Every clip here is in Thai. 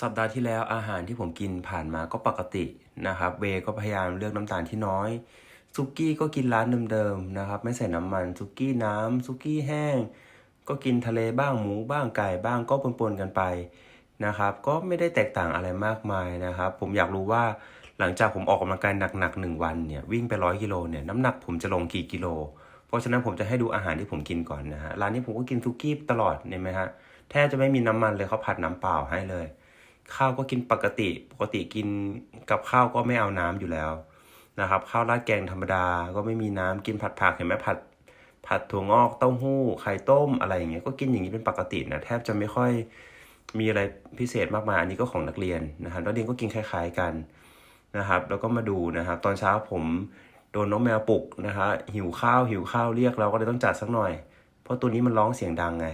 สัปดาห์ที่แล้วอาหารที่ผมกินผ่านมาก็ปกตินะครับ เวย์ก็พยายามเลือกน้ำตาลที่น้อยซุกี้ก็กินร้านเดิมๆนะครับ ไม่ใส่น้ำมันซุกี้น้ำซุกี้แห้ง ก็กินทะเลบ้างหมูบ้างไก่บ้างก็ปนๆกันไปนะครับ ก็ไม่ได้แตกต่างอะไรมากมายนะครับ ผมอยากรู้ว่าหลังจากผมออกกำลังกายหนักๆหนึ่งวันเนี่ยวิ่งไปร้อยกิโลเนี่ยน้ำหนักผมจะลงกี่กิโล เพราะฉะนั้นผมจะให้ดูอาหารที่ผมกินก่อนนะฮะร้านนี้ผมก็กินซุกี้ตลอดเนี่ยไหมฮะแทบจะไม่มีน้ำมันเลยเขาผัดน้ำเปล่าให้เลย ข้าวก็กินปกติ ปกติกินกับข้าวก็ไม่เอาน้ำอยู่แล้วนะครับ ข้าวราดแกงธรรมดาก็ไม่มีน้ำกินผัดผักเห็นไหมผัด ผัดถั่วงอกเต้าหู้ไข่ต้มอะไรอย่างเงี้ยก็กินอย่างนี้เป็นปกตินะแทบจะไม่ค่อยมีอะไรพิเศษมากมายอันนี้ก็ของนักเรียนนะครับนักเรียนก็กินคล้าย ๆกันนะครับ แล้วก็มาดูนะครับ ตอนเช้าผมโดนน้องแมวปลุกนะฮะหิวข้าวหิวข้าวเรียกเราก็เลยต้องจัดสักหน่อย เพราะตัวนี้มันร้องเสียงดังไง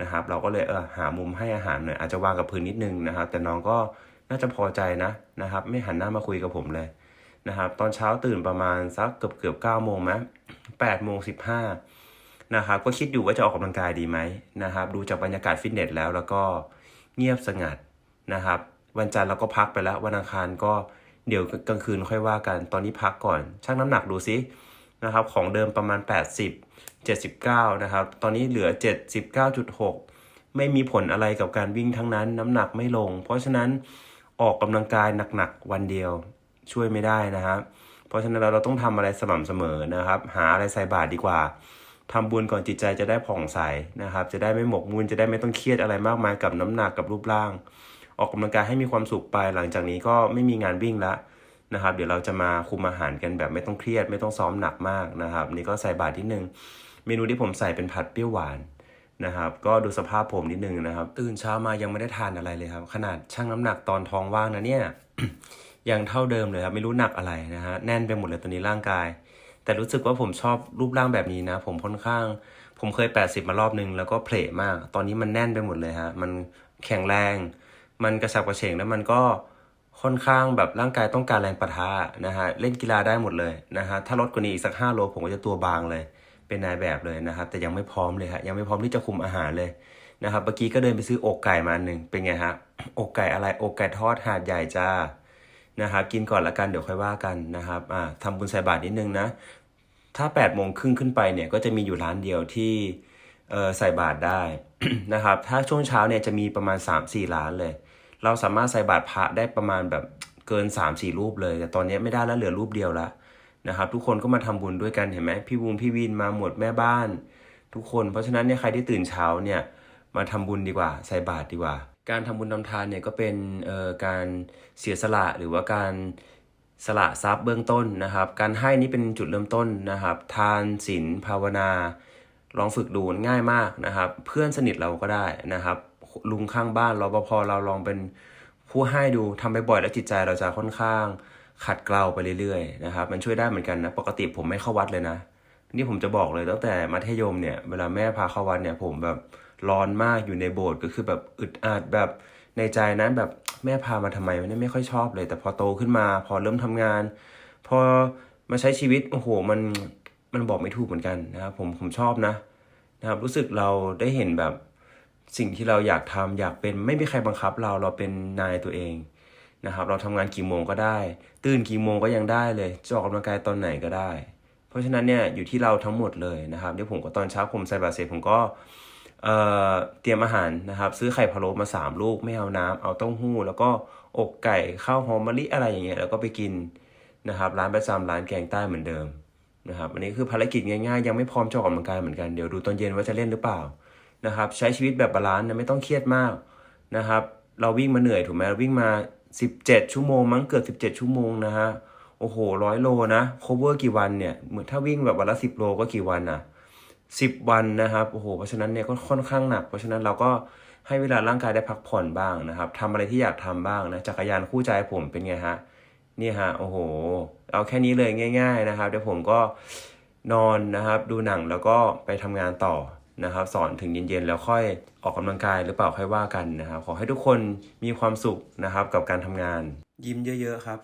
นะครับ เราก็เลยเออหามุมให้อาหารหน่อยอาจจะวางกับพื้นนิดนึงนะครับ แต่น้องก็น่าจะพอใจนะนะครับ ไม่หันหน้ามาคุยกับผมเลยนะครับ ตอนเช้าตื่นประมาณสักเกือบเกือบเก้าโมงไหมแปดโมงสิบห้านะครับก็คิดอยู่ว่าจะออกกำลังกายดีไหมนะครับ ดูจากบรรยากาศฟิตเนสแล้วแล้วก็เงียบสงัดนะครับ วันจันทร์เราก็พักไปแล้ววันอังคารก็เดี๋ยวกลางคืนค่อยว่ากัน ตอนนี้พักก่อนชั่งน้ำหนักดูซิ นะครับของเดิมประมาณ 80 79 นะครับ ตอนนี้เหลือ 79.6 ไม่มีผลอะไรกับการวิ่งทั้งนั้น น้ำหนักไม่ลง เพราะฉะนั้นออกกำลังกายหนักๆวันเดียวช่วยไม่ได้นะครับ เพราะฉะนั้นเราเราต้องทำอะไรสม่ำเสมอนะครับ หาอะไรใส่บาตรดีกว่าทำบุญก่อนจิตใจจะได้ผ่องใสนะครับ จะได้ไม่หมกมุ่นจะได้ไม่ต้องเครียดอะไรมากมายกับน้ำหนักกับรูปร่าง ออกกำลังกายให้มีความสุขไปหลังจากนี้ก็ไม่มีงานวิ่งละ นะครับ เดี๋ยวเราจะมาคุมอาหารกันแบบไม่ต้องเครียดไม่ต้องซ้อมหนักมากนะครับ นี่ก็ใส่บาตรนิดนึง เมนูที่ผมใส่เป็นผัดเปรี้ยวหวานนะครับ ก็ดูสภาพผมนิดนึงนะครับ ตื่นเช้ามายังไม่ได้ทานอะไรเลยครับ ขนาดชั่งน้ำหนักตอนท้องว่างนะเนี่ยยังเท่าเดิมเลยครับ ไม่รู้หนักอะไรนะฮะแน่นไปหมดเลยตอนนี้ร่างกาย แต่รู้สึกว่าผมชอบรูปร่างแบบนี้นะ ผมค่อนข้าง ผมเคย 80 มารอบนึงแล้วก็เพลมาก ตอนนี้มันแน่นไปหมดเลยฮะมันแข็งแรง มันกระฉับกระเฉงแล้วมันก็ ค่อนข้างแบบร่างกายต้องการแรงปะทะนะฮะเล่นกีฬาได้หมดเลยนะฮะถ้าลดกว่านี้อีกสัก5โลผมก็จะตัวบางเลย เป็นนายแบบเลยนะครับแต่ยังไม่พร้อมเลยฮะยังไม่พร้อมที่จะคุมอาหารเลยนะครับเมื่อกี้ก็เดินไปซื้ออกไก่มาอันหนึ่งเป็นไงฮะอกไก่อะไรอกไก่ทอดหาดใหญ่จ้านะครับกินก่อนละกันเดี๋ยวค่อยว่ากันนะครับอ่าทำบุญใส่บาตรนิดนึงนะถ้า8ปดโมงครึ่งขึ้นไปเนี่ยก็จะมีอยู่ร้านเดียวที่เออใส่บาตรได้นะครับถ้าช่วงเช้าเนี่ยจะมีประมาณ 3-4 ร้านเลย เราสามารถใส่บาตรพระได้ประมาณแบบเกิน 3-4 รูปเลย แต่ตอนนี้ไม่ได้แล้วเหลือรูปเดียวแล้วนะครับทุกคนก็มาทำบุญด้วยกันเห็นไหมพี่บูมพี่วินมาหมดแม่บ้าน ทุกคนเพราะฉะนั้นเนี่ยใครที่ตื่นเช้าเนี่ยมาทำบุญดีกว่า ใส่บาตรดีกว่า การทำบุญทำทานเนี่ยก็เป็นเอ่อการเสียสละหรือว่าการสละทรัพย์เบื้องต้นนะครับ การให้นี่เป็นจุดเริ่มต้นนะครับ ทานศีลภาวนา ลองฝึกดูง่ายมากนะครับ เพื่อนสนิทเราก็ได้นะครับ ลุงข้างบ้านรปภเราลองเป็นผู้ให้ดูทำไปบ่อยแล้วจิตใจเราจะค่อนข้าง ขัดเกลาไปเรื่อยๆนะครับ มันช่วยได้เหมือนกันนะ ปกติผมไม่เข้าวัดเลยนะ นี่ผมจะบอกเลยตั้งแต่มัธยมเนี่ย เวลาแม่พาเข้าวัดเนี่ย ผมแบบร้อนมากอยู่ในโบสถ์ก็คือแบบอึดอัดแบบในใจนั้นแบบแม่พามาทำไมวะเนี่ยไม่ค่อยชอบเลย แต่พอโตขึ้นมา พอเริ่มทำงาน พอมาใช้ชีวิตโอ้โหมันมันบอกไม่ถูกเหมือนกันนะครับผมผมชอบนะนะครับรู้สึกเราได้เห็นแบบ สิ่งที่เราอยากทำอยากเป็นไม่มีใครบังคับเราเราเป็นนายตัวเองนะครับ เราทำงานกี่โมงก็ได้ ตื่นกี่โมงก็ยังได้เลยจะออกกำลังกายตอนไหนก็ได้ เพราะฉะนั้นเนี่ยอยู่ที่เราทั้งหมดเลยนะครับเดี๋ยวผมก็ตอนเช้าผมใส่บาตรเสร็จผมก็เเตรียมอาหารนะครับ ซื้อไข่พะโล้มาสามลูกไม่เอาน้ำเอาเต้าหู้ แล้วก็อกไก่ข้าวหอมมะลิอะไรอย่างเงี้ยแล้วก็ไปกินนะครับ ร้านประจำร้านแกงใต้เหมือนเดิมนะครับอันนี้คือภารกิจง่ายๆ ยังไม่พร้อมจะออกกำลังกายเหมือนกันเดี๋ยวดูตอนเย็นว่าจะเล่นหรือเปล่า นะครับใช้ชีวิตแบบบาลานซ์นะไม่ต้องเครียดมากนะครับ เราวิ่งมาเหนื่อยถูกไหมเราวิ่งมา 17 ชั่วโมงมั้งเกือบ17 ชั่วโมงนะฮะโอ้โหร้อยโลนะ cover กี่วันเนี่ยเหมือนถ้าวิ่งแบบวันละ10 โลก็กี่วันอะสิบวันนะครับโอ้โหเพราะฉะนั้นเนี่ยก็ค่อนข้างหนัก เพราะฉะนั้นเราก็ให้เวลาร่างกายได้พักผ่อนบ้างนะครับทำอะไรที่อยากทำบ้างนะจักรยานคู่ใจผมเป็นไงฮะนี่ฮะโอ้โห เอาแค่นี้เลยง่าย ๆนะครับ เดี๋ยวผมก็นอนนะครับ ดูหนังแล้วก็ไปทำงานต่อ นะครับ สอนถึงเย็นๆแล้วค่อยออกกำลังกายหรือเปล่าค่อยว่ากันนะครับ ขอให้ทุกคนมีความสุขนะครับกับการทำงาน ยิ้มเยอะ ๆ ครับ